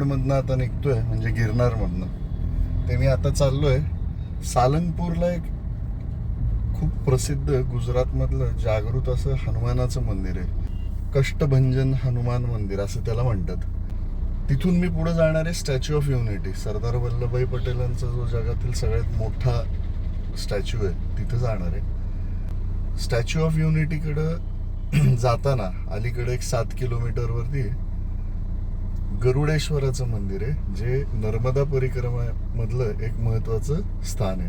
जुनागडमधनं आता निघतोय म्हणजे गिरनारमधनं ते मी आता चाललोय. सालंगपूरला एक खूप प्रसिद्ध गुजरातमधलं जागृत असं हनुमानाचं मंदिर आहे. कष्टभंजन हनुमान मंदिर असं त्याला म्हणतात. तिथून मी पुढे जाणार आहे statue of unity Sardar Vallabhbhai पटेलांचा जो जगातील सगळ्यात मोठा स्टॅच्यू आहे तिथं जाणार आहे. स्टॅच्यू ऑफ युनिटीकडं जाताना अलीकडे एक सात किलोमीटरवरती गरुडेश्वराचं मंदिर आहे जे नर्मदा परिक्रमामधलं एक महत्वाचं स्थान आहे.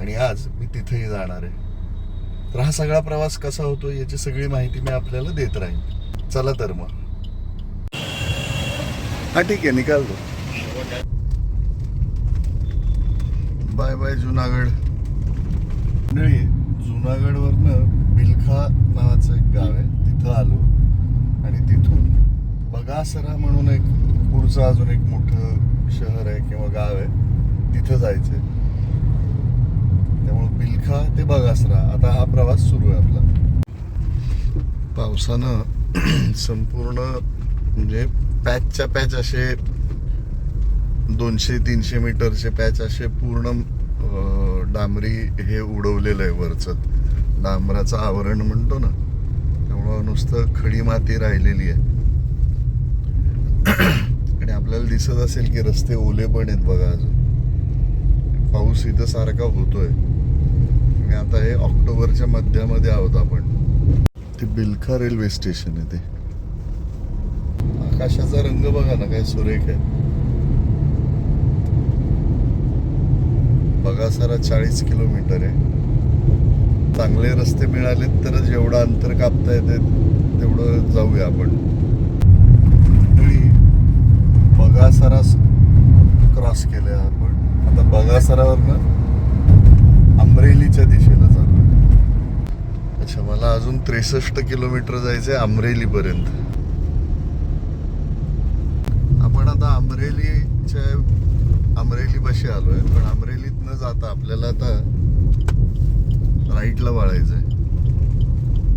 आणि आज मी तिथेही जाणार आहे. तर हा सगळा प्रवास कसा होतो याची सगळी माहिती मी आपल्याला देत राहीन. चला तर मग. हा ठीक आहे निकाल दो. Bye bye Junagadh. मंडळी जुनागडवरनं बिलखा नावाचं एक गाव आहे तिथं आलो. आणि तिथून बगासरा म्हणून एक पुढचं अजून एक मोठं शहर आहे किंवा गाव आहे तिथं जायचं त्यामुळे बिलखा ते बगासरा आता हा प्रवास सुरू आहे आपला. पावसानं संपूर्ण म्हणजे पॅचच्या पॅच असे दोनशे तीनशे मीटरचे पॅच असे पूर्ण डांबरी हे उडवलेलं आहे वरचं. डांबराचं आवरण म्हणतो ना त्यामुळं नुसतं खडी माती राहिलेली आहे. आणि आपल्याला दिसत असेल की रस्ते ओले पण आहेत बघा अजून. पाऊस इथं सारखा होतोय. आणि आता हे ऑक्टोबरच्या मध्यामध्ये आहोत आपण. ते बिलखा रेल्वे स्टेशन आहे ते. आकाशाचा रंग बघा ना काय सुरेख आहे. बघा सारा चाळीस किलोमीटर आहे. चांगले रस्ते मिळालेत तर जेवढं अंतर कापता येते तेवढं जाऊया आपण मंडळी, बगासरा क्रॉस केले आपण. आता बगासरावरनं अमरेलीच्या दिशेला चालू अच्छा मला अजून त्रेसष्ट किलोमीटर जायचंय अमरेली पर्यंत आपण आता अमरेलीच्या अमरेली पाशी आलोय पण अमरेलीत न जाता आपल्याला आता राईटला वळायचंय.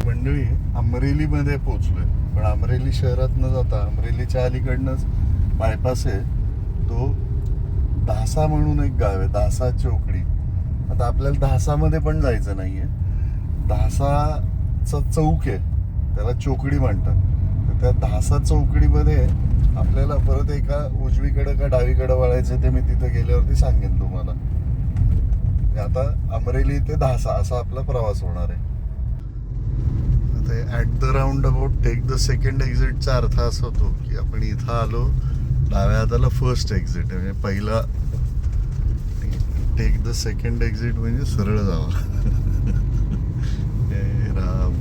मंडळी अमरेलीमध्ये पोहोचलोय पण अमरेली शहरात न जाता अमरेलीच्या अलीकडनंच बायपास आहे. तो धासा म्हणून एक गाव आहे धासा चौकडी आता आपल्याला धासामध्ये पण जायचं नाहीये. धासाचा चौक आहे त्याला चोकडी म्हणतात. तर त्या धासा चौकडीमध्ये आपल्याला परत एका उजवीकडे का डावीकडे वळायचं ते मी तिथं गेल्यावरती सांगेन तुम्हाला. आता अमरेली ते धासा असा आपला प्रवास होणार आहे. ते the roundabout take the second एक्झिटचा अर्थ असा होतो की आपण इथं आलो डाव्या हाताला फर्स्ट एक्झिट आहे. म्हणजे पहिला टेक द सेकंड एक्झिट म्हणजे सरळ जावा. हे राम.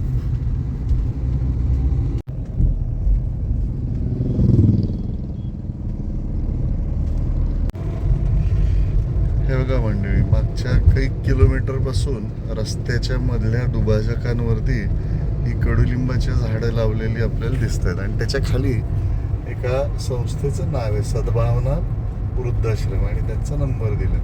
हे बघा मंडळी मागच्या काही किलोमीटरपासून रस्त्याच्या मधल्या दुभाजकांवरती ही कडुलिंबाच्या झाडं लावलेली आपल्याला दिसत आहेत आणि त्याच्याखाली एका संस्थेचं नाव आहे सद्भावना वृद्धाश्रम आणि त्यांचा नंबर दिला.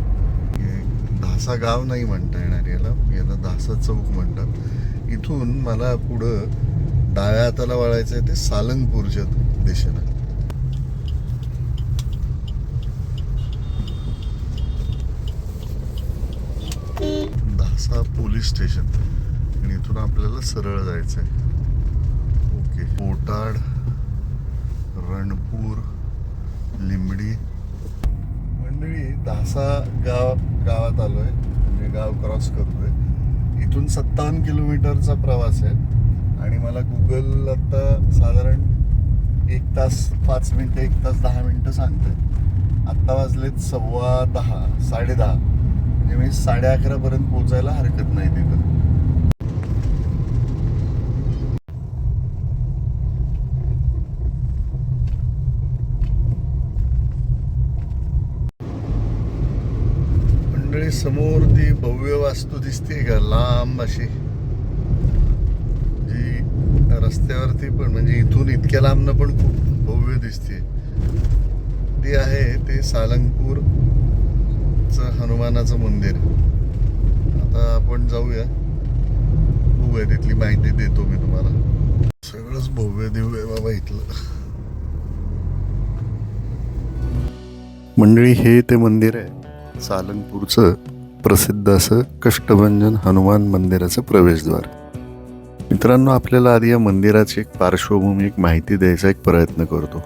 धासा गाव नाही म्हणता येणार याला. याला धासा चौक म्हणतात. इथून मला पुढं डाव्या हाताला वळायचं आहे ते सालंगपूरच्या दिशेनं. Dhasa police station. आणि इथून आपल्याला सरळ जायचं आहे ओके. पोटाड रणपूर लिंबडी. मंडळी दहासा गाव गावात आलो आहे म्हणजे गाव क्रॉस करतोय. इथून सत्तावन्न किलोमीटरचा प्रवास आहे. आणि मला गुगल आता साधारण एक तास पाच मिनटं एक तास दहा मिनटं सांगते आत्ता वाजलेत सव्वा दहा साडे दहा. म्हणजे मी साडे अकरापर्यंत पोचायला पोहोचायला हरकत नाही तिथं मंडळी समोर ती भव्य वास्तू दिसते का? लांब अशी. जी रस्त्यावरती पण म्हणजे इथून इतक्या लांबनं पण खूप भव्य दिसते ती आहे ते सालंगपूर हनुमानाचं मंदिर. आता आपण जाऊया. बघूया तिथली माहिती देतो मी तुम्हाला. सगळंच भव्य दिव्य आहे बाबा इथलं. मंडळी हे ते मंदिर आहे. सालंगपूरचं प्रसिद्ध असं कष्टभंजन हनुमान मंदिराचं प्रवेशद्वार. मित्रांनो आपल्याला आधी या मंदिराची एक पार्श्वभूमी एक माहिती द्यायचा एक प्रयत्न करतो.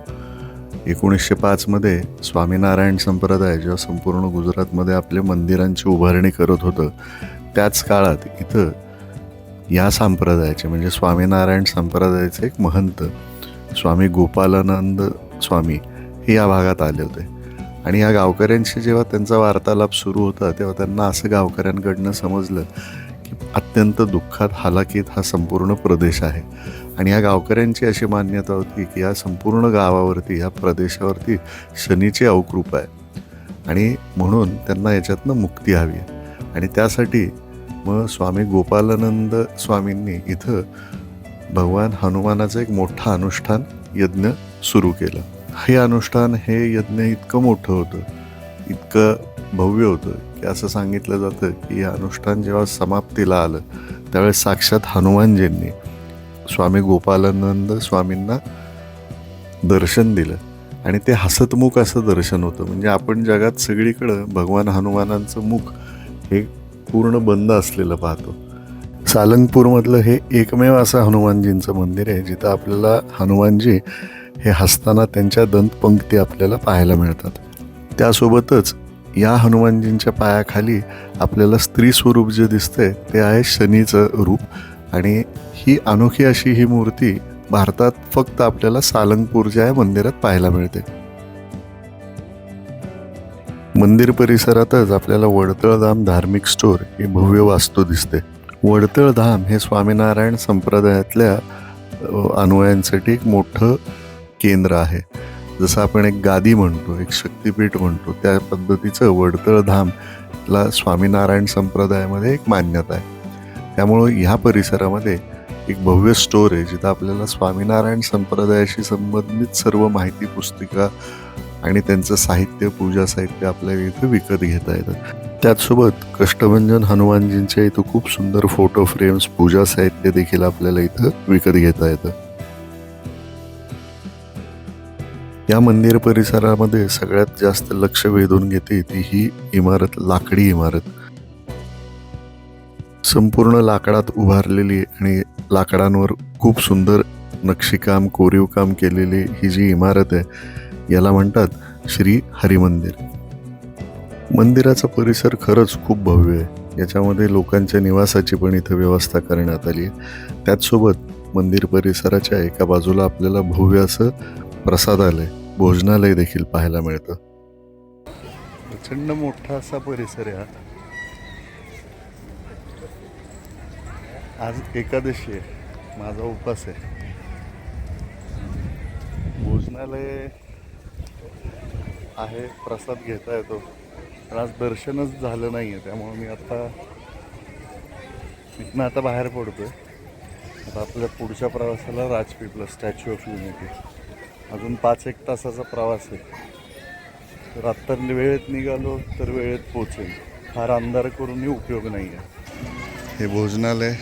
एकोणीसशे पाचमध्ये स्वामीनारायण संप्रदाय जेव्हा संपूर्ण गुजरातमध्ये आपल्या मंदिरांची उभारणी करत होतं त्याच काळात इथं या संप्रदायाचे म्हणजे स्वामीनारायण संप्रदायाचे एक महंत स्वामी गोपालानंद स्वामी हे या भागात आले होते. आणि या गावकऱ्यांशी जेव्हा त्यांचा वार्तालाप सुरू होता तेव्हा त्यांना असं गावकऱ्यांकडनं समजलं की अत्यंत दुःखात हालाकीत हा संपूर्ण प्रदेश आहे. आणि या गावकऱ्यांची अशी मान्यता होती की या संपूर्ण गावावरती या प्रदेशावरती शनीची अवकृपा आहे. आणि म्हणून त्यांना याच्यातनं मुक्ती हवी आहे. आणि त्यासाठी मग स्वामी गोपालानंद स्वामींनी इथं भगवान हनुमानाचं एक मोठं अनुष्ठान यज्ञ सुरू केलं. हे अनुष्ठान हे यज्ञ इतकं मोठं होतं इतकं भव्य होतं की असं सांगितलं जातं की हे अनुष्ठान जेव्हा समाप्तीला आलं त्यावेळेस साक्षात हनुमानजींनी स्वामी गोपालानंद स्वामींना दर्शन दिलं. आणि ते हसतमुख असं दर्शन होतं. म्हणजे आपण जगात सगळीकडं भगवान हनुमानांचं मुख हे पूर्ण बंद असलेलं पाहतो. सालंगपूरमधलं हे एकमेव असं हनुमानजींचं मंदिर आहे जिथं आपल्याला हनुमानजी हे हसताना त्यांच्या दंतपंक्ती आपल्याला पाहायला मिळतात. त्यासोबतच या हनुमानजींच्या पायाखाली आपल्याला स्त्री स्वरूप जे दिसतंय ते आहे शनीचं रूप आणि ही अनोखी अशी ही मूर्ती भारतात फक्त आपल्याला सालंगपूरच्या या मंदिरात पाहायला मिळते. मंदिर परिसरातच आपल्याला वडतळधाम धार्मिक स्टोअर ही भव्य वास्तू दिसते. वडतळधाम हे स्वामीनारायण संप्रदायातल्या अ, अनुयायांसाठी एक मोठं केंद्र आहे. जसं आपण एक गादी म्हणतो एक शक्तिपीठ म्हणतो त्या पद्धतीचं वडतळ धामला स्वामीनारायण संप्रदायामध्ये एक मान्यता आहे. त्यामुळं ह्या परिसरामध्ये एक भव्य स्टोर आहे जिथं आपल्याला स्वामीनारायण संप्रदायाशी संबंधित सर्व माहिती पुस्तिका आणि त्यांचं साहित्य पूजा साहित्य आपल्याला इथं विकत घेता येतं. त्याचसोबत कष्टभंजन हनुमानजींच्या इथं खूप सुंदर फोटो फ्रेम्स पूजा साहित्य देखील आपल्याला इथं विकत घेता येतं. या मंदिर परिसरामध्ये सगळ्यात जास्त लक्ष वेधून घेते ती ही इमारत लाकडी इमारत. संपूर्ण लाकडात उभारलेली आणि लाकडांवर खूप सुंदर नक्षीकाम कोरीवकाम केलेली ही जी इमारत आहे याला म्हणतात श्री हरिमंदिर. मंदिराचा परिसर खरंच खूप भव्य आहे. याच्यामध्ये लोकांच्या निवासाची पण इथं व्यवस्था करण्यात आली आहे. त्याचसोबत मंदिर परिसराच्या एका बाजूला आपल्याला भव्य असं प्रसादालय भोजनालय देखील पाहायला मिळतं. प्रचंड मोठा असा परिसर आहे हा. आज एकादशी आहे. माझा उपास आहे. भोजनालय आहे प्रसाद घेता येतो. पण आज दर्शनच झालं नाही आहे त्यामुळे मी आता इथनं आता बाहेर पडतोय. आता आपल्या पुढच्या प्रवासाला राजपीपला स्टॅच्यू ऑफ युनिटी अजून पाच एक तासाचा प्रवास आहे. तर आत्ता वेळेत निघालो तर वेळेत पोचेल. फार अंधार करूनही उपयोग नाही आहे हे भोजनालय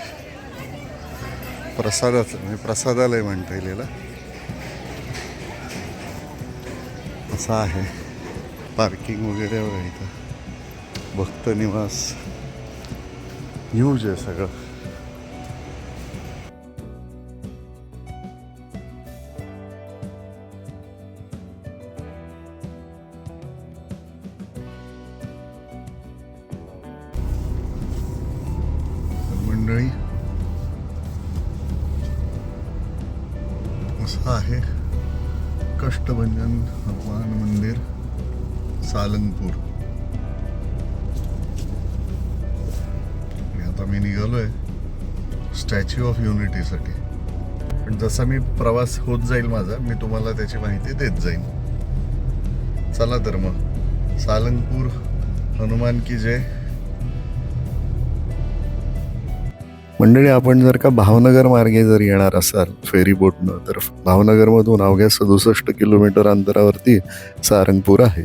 प्रसादाचं म्हणजे प्रसादालय म्हणता येईल याला. असं आहे. पार्किंग वगैरे इथं. भक्त निवास. न्यूज आहे सगळं. असं आहे. कष्टभंजन हनुमान मंदिर सालंगपूर आणि आता मी निघालोय स्टॅच्यू ऑफ युनिटीसाठी पण जसा मी प्रवास होत जाईल माझा मी तुम्हाला त्याची माहिती देत जाईन. चला तर मग. सालंगपूर हनुमान की जय. मंडळी आपण जर का भावनगर मार्गे जर येणार असाल फेरी बोटनं तर भावनगरमधून अवघ्या सदुसष्ट किलोमीटर अंतरावरती सारंगपूर आहे.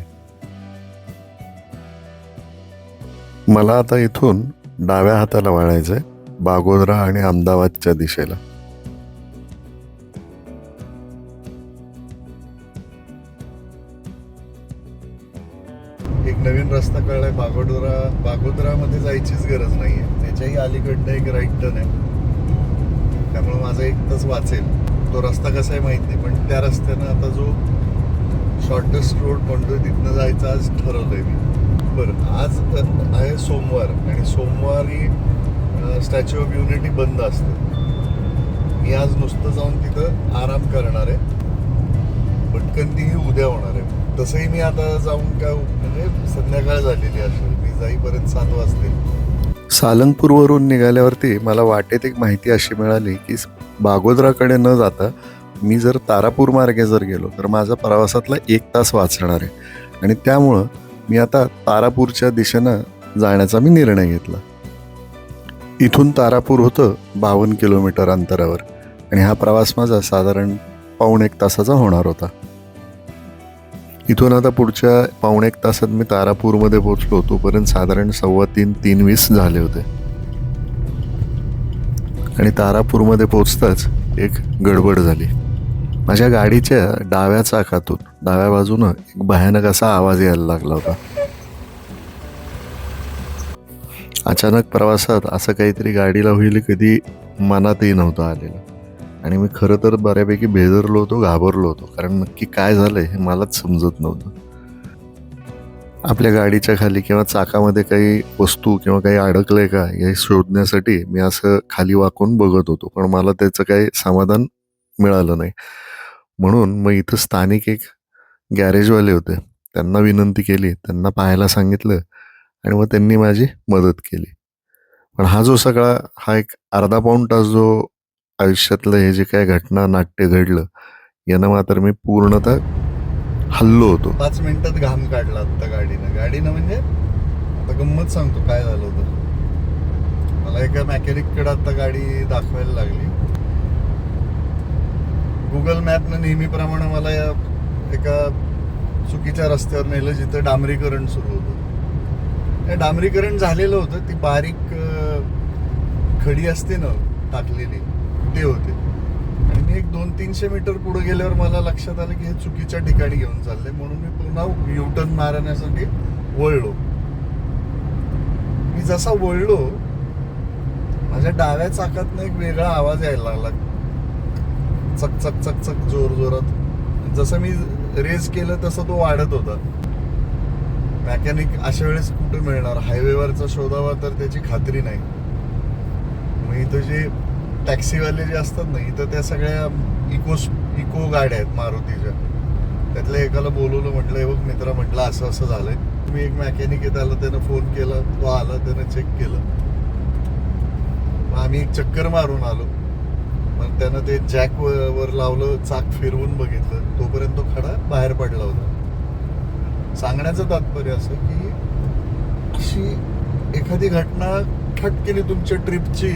मला आता इथून डाव्या हाताला वळायचंय बागोदरा आणि अहमदाबादच्या दिशेला. स्टॅच्यू ऑफ युनिटी बंद असते. मी आज नुसतं जाऊन तिथं आराम करणार आहे. पटकन तीही उद्या होणार आहे. तसंही मी आता जाऊन काय म्हणजे संध्याकाळ झालेली असेल. मी जाईपर्यंत सात वाजतील सालंगपूरवरून निघाल्यावरती मला वाटेत एक माहिती अशी मिळाली की बागोदराकडे न जाता मी जर तारापूर मार्गे जर गेलो तर माझा प्रवासातला एक तास वाचणार आहे. आणि त्यामुळं मी आता तारापूरच्या दिशेनं जाण्याचा मी निर्णय घेतला. इथून तारापूर होतं बावन्न किलोमीटर अंतरावर. आणि हा प्रवास माझा साधारण पाऊण एक तासाचा होणार होता. इथून आता पुढच्या पाऊण एक तासात मी तारापूरमध्ये पोचलो तोपर्यंत साधारण सव्वा तीन तीन वीस झाले होते. आणि तारापूरमध्ये पोचताच एक गडबड झाली. माझ्या गाडीच्या डाव्या चाकातून डाव्या बाजूनं एक भयानक असा आवाज यायला लागला होता. अचानक प्रवासात असं काहीतरी गाडीला होईल कधी मनातही नव्हतं आलेलं. आणि मी खरं तर बऱ्यापैकी बेदरलो होतो घाबरलो होतो. कारण नक्की काय झालंय हे मलाच समजत नव्हतं. आपल्या गाडीच्या खाली किंवा चाकामध्ये काही वस्तू किंवा काही अडकलंय का हे शोधण्यासाठी मी असं खाली वाकून बघत होतो. पण मला त्याचं काही समाधान मिळालं नाही. म्हणून मग इथं स्थानिक एक गॅरेजवाले होते. त्यांना विनंती केली. त्यांना पाहायला सांगितलं. आणि मग त्यांनी माझी मदत केली. पण हा जो सगळा हा एक अर्धा पाऊण तास जो आयुष्यातलं हे जे काय घटना नाट्य घडलं यानं मात्र मी पूर्णतः हल्लो होतो. पाच मिनिटात घाम काढला आता गाडीनं. गाडीनं म्हणजे आता गंमत सांगतो काय झालं होतं. मला एका मॅकॅनिककडे आता गाडी दाखवायला लागली. गुगल मॅपनं नेहमीप्रमाणे मला या एका चुकीच्या रस्त्यावर नेलं जिथं डांबरीकरण सुरू होतं. डांबरीकरण झालेलं होतं. ती बारीक खडी असते ना टाकलेली ते होते. आणि मी एक दोन तीनशे मीटर पुढे गेल्यावर मला लक्षात आलं की हे चुकीच्या ठिकाणी घेऊन चाललंय. म्हणून मी पुन्हा युटर्न मारण्यासाठी वळलो. मी जसा वळलो माझ्या डाव्या चाकातनं एक वेगळा आवाज यायला लागला. चक चक चक चक जोर जोरात. जसं मी रेस केलं तसं तो वाढत होता. मेकॅनिक अशा वेळेस कुठे मिळणार? हायवेवरचा शोधावा तर त्याची खात्री नाही. मग इथं जे टॅक्सीवाले जे असतात ना इथं त्या सगळ्या इको इको गाड्या आहेत मारुतीच्या. त्यातल्या एकाला बोलवलं म्हटलं हे बघ मित्रा म्हटलं असं असं झालंय. मी एक मेकॅनिक येत आला त्यानं फोन केला तो आला त्यानं चेक केलं. मग आम्ही एक चक्कर मारून आलो. मग त्यानं ते जॅक वर लावलं चाक फिरवून बघितलं. तोपर्यंत तो खडा बाहेर पडला होता. सांगण्याचं तात्पर्य असं की अशी एखादी घटना ठट केली तुमच्या ट्रिपची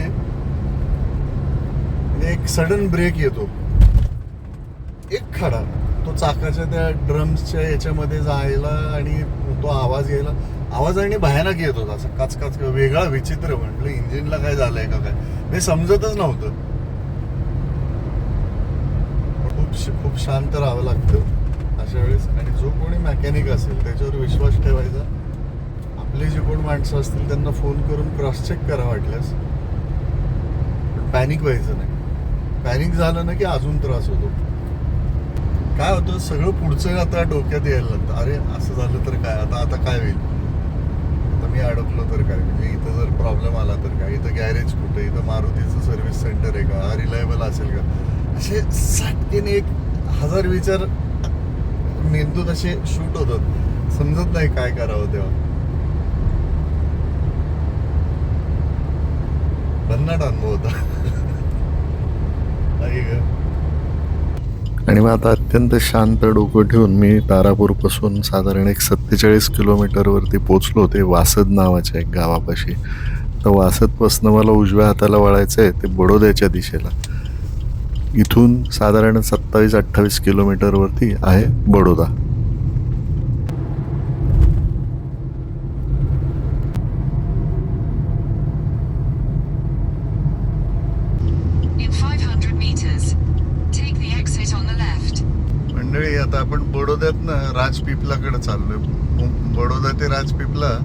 एक सडन ब्रेक येतो. एक खडा तो चाकाच्या त्या ड्रम्सच्या याच्यामध्ये जायला आणि तो आवाज यायला आवाज आणि भयानक येत होता. असं काच काच वेगळा विचित्र म्हटलं इंजिनला काय झालंय का काय? हे समजतच नव्हतं. खूप खूप शांत राहावं लागतं. अशा वेळेस आणि जो कोणी मेकॅनिक असेल त्याच्यावर विश्वास ठेवायचा. आपले जे कोण माणसं असतील त्यांना फोन करून क्रॉस चेक करा वाटल्यास. पण पॅनिक व्हायचं नाही. पॅनिक झालं ना की अजून त्रास होतो. काय होतं सगळं पुढचं आता डोक्यात यायला लागतं. अरे असं झालं तर काय? आता आता काय होईल? आता मी अडकलो तर काय? म्हणजे इथं जर प्रॉब्लेम आला तर काय? इथं गॅरेज कुठे? इथं मारुतीचं सर्व्हिस सेंटर आहे का? रिलायबल असेल का? असे साटकेने एक हजार विचार मेंदूत असे शूट होतात. समजत नाही काय करावं तेव्हा. भन्नाट अनुभव होता. आणि मग आता अत्यंत शांत डोकं ठेवून मी तारापूरपासून साधारण एक सत्तेचाळीस किलोमीटरवरती पोचलो ते वासद नावाच्या एक गावापाशी. तर वासदपासनं मला उजव्या हाताला वळायचं आहे ते बडोद्याच्या दिशेला. इथून साधारण सत्तावीस अठ्ठावीस किलोमीटरवरती आहे Baroda. In 500 meters, take the exit on the left. मंडळी आता आपण बडोद्यातनं राजपिपलाकडे चाललोय. बडोदा ते राजपिपला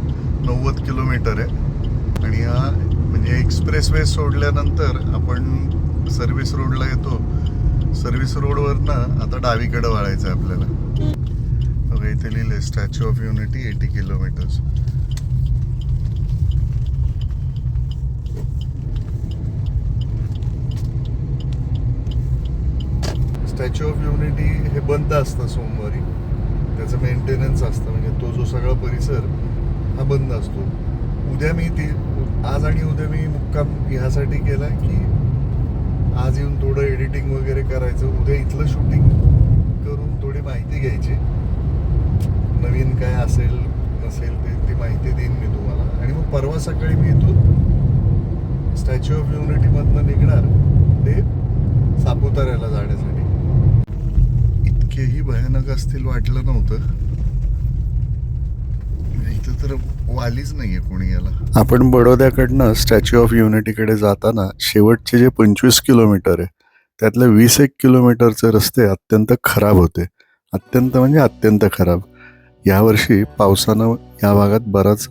नव्वद किलोमीटर आहे. आणि हा म्हणजे एक्सप्रेस वे सोडल्यानंतर आपण सर्व्हिस रोडला येतो. सर्व्हिस रोडवरनं आता डावीकडे वळायचं आहे आपल्याला. बघा इथे लिहिले statue of unity eighty kilometres statue of unity हे बंद असतं सोमवारी. त्याचं मेंटेनन्स असतं. म्हणजे तो जो सगळा परिसर हा बंद असतो. उद्या मी ती आज आणि उद्या मी मुक्काम ह्यासाठी केला की आज येऊन थोडं एडिटिंग वगैरे करायचं. उद्या इथलं शूटिंग करून थोडी माहिती घ्यायची. नवीन काय असेल नसेल ते ती माहिती देईन मी तुम्हाला. आणि मग परवा सकाळी मी इथून स्टॅच्यू ऑफ युनिटीमधनं निघणार. ते सापुताऱ्याला जाण्यासाठी. इतकेही भयानक असतील वाटलं नव्हतं. इथं तर वालीच नाहीये कोणी याला. आपण बडोद्याकडनं स्टॅच्यू ऑफ युनिटीकडे जाताना शेवटचे जे पंचवीस किलोमीटर आहे त्यातले वीस एक किलोमीटरचे रस्ते अत्यंत खराब होते. अत्यंत म्हणजे अत्यंत खराब. यावर्षी पावसानं या भागात बराच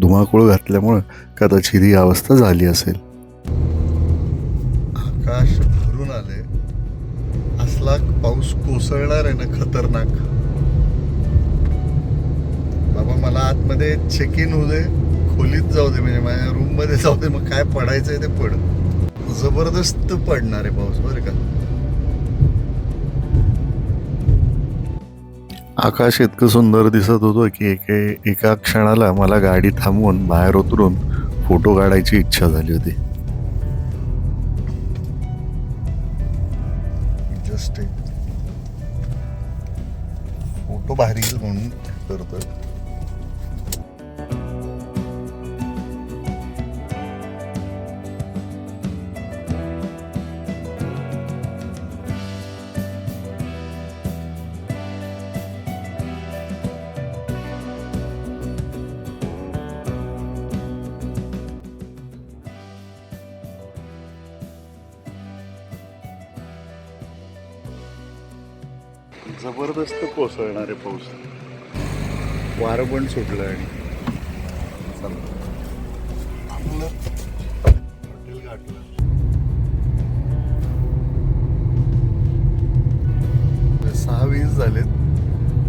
धुमाकूळ घातल्यामुळं कदाचित ही अवस्था झाली असेल. आकाश भरून आले असला पाऊस कोसळणार आहे ना खतरनाक? बाबा मला आतमध्ये चेक इन होऊ दे खोलीत जाऊ दे म्हणजे माझ्या रूममध्ये जाऊ दे मग काय पडायचंय ते पड. जबरदस्त पडणार आहे पाऊस बरं का? आकाश इतकं सुंदर दिसत होतं की एके एका क्षणाला मला गाडी थांबवून बाहेर उतरून फोटो काढायची इच्छा झाली होती. जस्ट फोटो भारी येईल म्हणून करतोय. जबरदस्त कोसळणार पाऊस. वारं पण सुटलं आणि. आपलं हॉटेल गाठलं. सहा वीस झालेत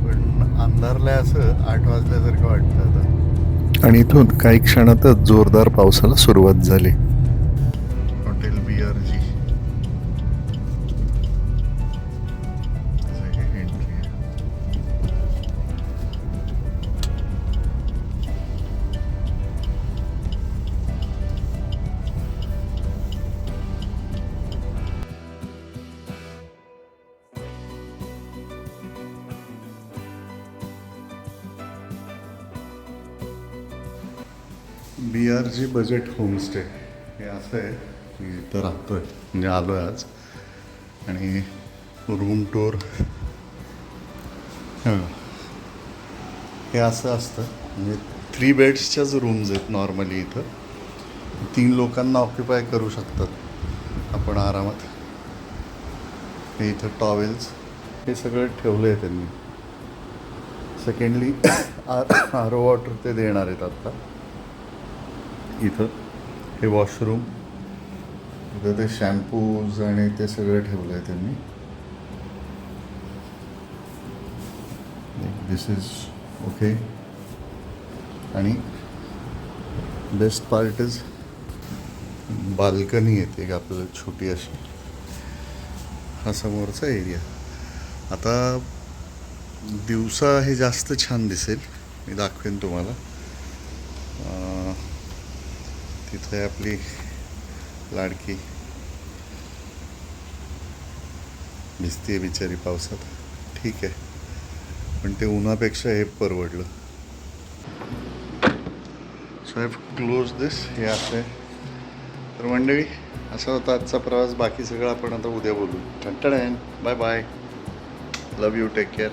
पण अंधारलंय असं आठ वाजल्यासारखं वाटतं आता. आणि इथून काही क्षणातच जोरदार पावसाला सुरुवात झाली. बी जी बजेट होमस्टे हे असं आहे. मी इथं राहतो आहे म्हणजे आलो आहे आज. आणि रूम टूर हे. असं असतं. म्हणजे थ्री बेड्सच्याच रूम्स आहेत नॉर्मली इथं. तीन लोकांना ऑक्युपाय करू शकतात आपण आरामात. हे इथं टॉवेल्स हे सगळं ठेवलं आहे त्यांनी. सेकंडली आर आर वॉटर ते देणार आहेत आत्ता इथं हे वॉशरूम इथं ते शॅम्पूज आणि ते सगळं ठेवलं आहे त्यांनी दिस इज ओके आणि बेस्ट पार्ट इज बाल्कनी येते का आपल्याला छोटी अशी. हा समोरचा एरिया आता दिवसा हे जास्त छान दिसेल. मी दाखवेन तुम्हाला. तिथे आपली लाडकी. भिजते बिचारी पावसात. ठीक आहे. पण ते उन्हापेक्षा हे परवडलं. सो आय क्लोज दिस हे असं आहे. तर मंडळी असा होता आजचा प्रवास. बाकी सगळं आपण आता उद्या बोलू. टंटण bye bye love you take care